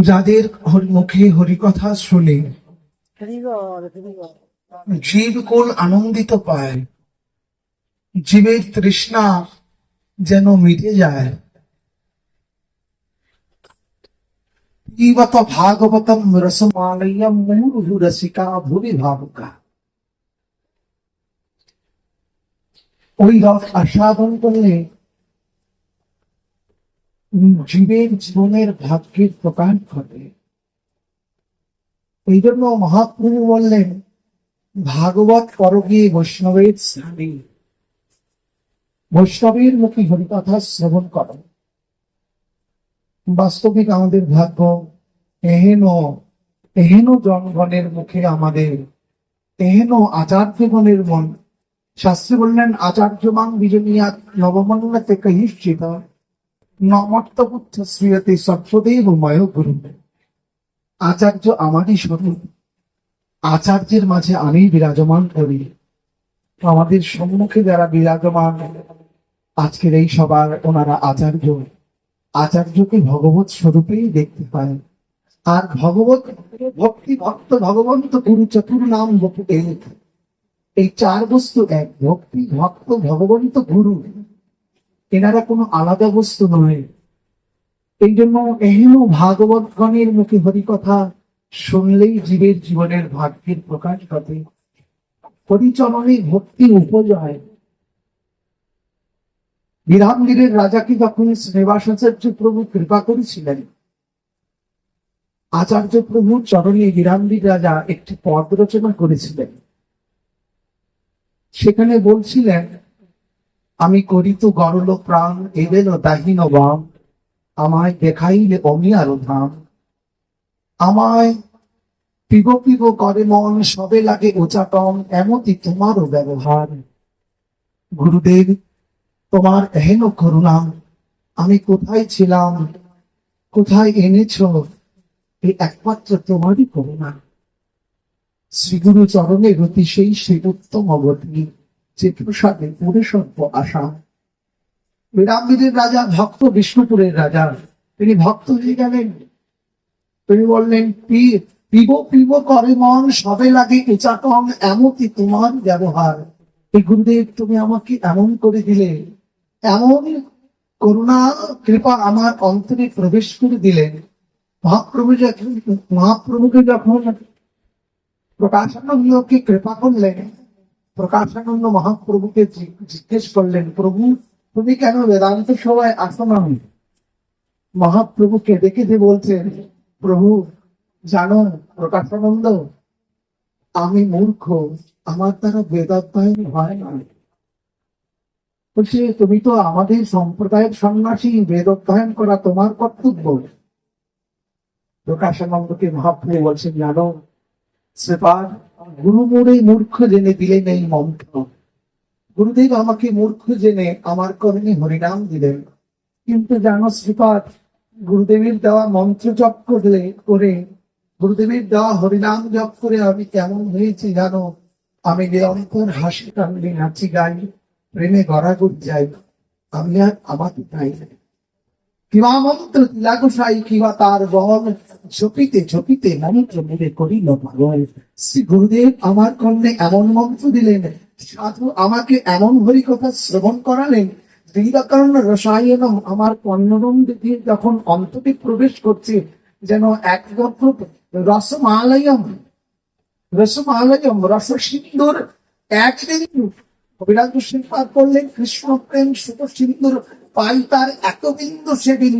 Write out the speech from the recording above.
যাদের মুখে হরিকথা শুনে। জীবকুল আনন্দিত পায়। জীবের তৃষ্ণা যেন মিটে যায়। ভাগবতম রসমালয়ম মুহুর্হু রসিকা ভুবি ভাবুকা। ওই রস আস্বাদন করলে জীবের জীবনের ভাগ্যের প্রকাশ ঘটে। এই জন্য মহাপ্রভু বললেন, ভাগবত পরগী বৈষ্ণবের স্থানে। বৈষ্ণবের মুখে হরিকথা শ্রবণ করো। বাস্তবিক আমাদের ভাগ্য এহেন এহেন জনগণের মুখে আমাদের, এহেন আচার্যগণের মন। শাস্ত্রী বললেন আচার্যমান বিজনিয়া নবমন্নতে কহিষ্ঠিত নমর্তপুত্র শ্রীয়তে সর্বদেব ময় গুরু। আচার্য আমারই স্বরূপ আচার্যের মাঝে আমি বিরাজমান করি। আমাদের সম্মুখে যারা বিরাজমান, আজকের এই সবার ওনারা আচার্য। আচার্যকে ভগবত স্বরূপেই দেখতে পায় আর ভগবত ভক্তি ভক্ত ভগবন্ত গুরু চতুর নাম এই চার বস্তু এক, ভক্তি ভক্ত ভগবন্ত গুরু। এনারা কোনো আলাদা বস্তু নয়। এই জন্য এহেন ভাগবত গণের মুখে হরিকথা শুনলেই জীবের জীবনের ভাগ্যের প্রকাশ ঘটে। হরিচরণে ভক্তি উপজয়। বিরামগীরের রাজাকে যখন শ্রীবাসাচার্য প্রভু কৃপা করেছিলেন, আচার্য প্রভুর চরণে বিরামগীর রাজা একটি পদ রচনা করেছিলেন। সেখানে বলছিলেন আমি করিত গরল প্রাণ এবেল দাহিন বাম। আমায় দেখাইলে অমি আরও ধাম। আমায় পিব পিব করে মন, সবে লাগে উচাটন এমতি তোমারও ব্যবহার। গুরুদেব, তোমার এহেন করুণা, আমি কোথায় ছিলাম, কোথায় এনেছ এই একমাত্র তোমারই করুণা। শ্রীগুরু চরণে গতি সেই সে উত্তম অবধি। যে প্রসাদে পুরে সর্ব আশা বিরামবীরের রাজা ভক্ত, বিষ্ণুপুরের রাজা। তিনি ভক্ত হয়ে গেলেন। তিনি বললেন পিব পিব করে মন, সবে লাগে এচাটন এমনই তোমার ব্যবহার। এই গুরুদেব, তুমি আমাকে এমন করে দিলে। এমন করুণা, কৃপা আমার অন্তরে প্রবেশ করে দিলেন। মহাপ্রভু যখন, মহাপ্রভুকে যখন প্রকাশানন্দকে কৃপা করলেন প্রকাশানন্দ মহাপ্রভুকে জিজ্ঞেস করলেন, প্রভু, তুমি কেন বেদান্ত সভায় আসো না? মহাপ্রভু কেঁদে কেঁদে বলছেন প্রভু, জানো প্রকাশানন্দ, আমি মূর্খ, আমার দ্বারা বেদাধ্যয়ন হয় না। বলছে, তুমি তো আমাদের সম্প্রদায়ের সন্ন্যাসী বেদ অধ্যয়ন করা তোমার কর্তব্য। প্রকাশানন্দকে মহাপ্রভু বলছেন, জানো মোড়ে মূর্খ জেনে দিলেন এই মন্ত্র। গুরুদেব আমাকে মূর্খ জেনে আমার কর্মে হরিনাম দিলেন। কিন্তু জানো শ্রীপাদ, গুরুদেবের দেওয়া মন্ত্র জপ করলে, করে গুরুদেবের দেওয়া হরিনাম জপ করে আমি কেমন হয়েছি জানো? আমি নিরন্তর হাসি কান্দি নাচি গাই, প্রেমে গড়াগড় যাই আমি আর আমাকে পাই না কিবা কিবা তার বহন? ঝপিতে ঝপিতে মন্ত্র মেরে করিল পাগল। শ্রী গুরুদেব আমার কর্ণে এমন মন্ত্র দিলেন, সাধু আমাকে এমন হরি কথা শ্রবণ করালেন। দীর্ঘাকরণ রসায়নম আমার কর্ণরম দিয়ে যখন অন্ততে প্রবেশ করছে, যেন এক রসমালয়ম রসমালয়ম রস সিন্দুর একদিন কবিরাজ পার করলেন কৃষ্ণ প্রেম সুখ সিন্দুর। পাই তার এত বিন্দু সেদিন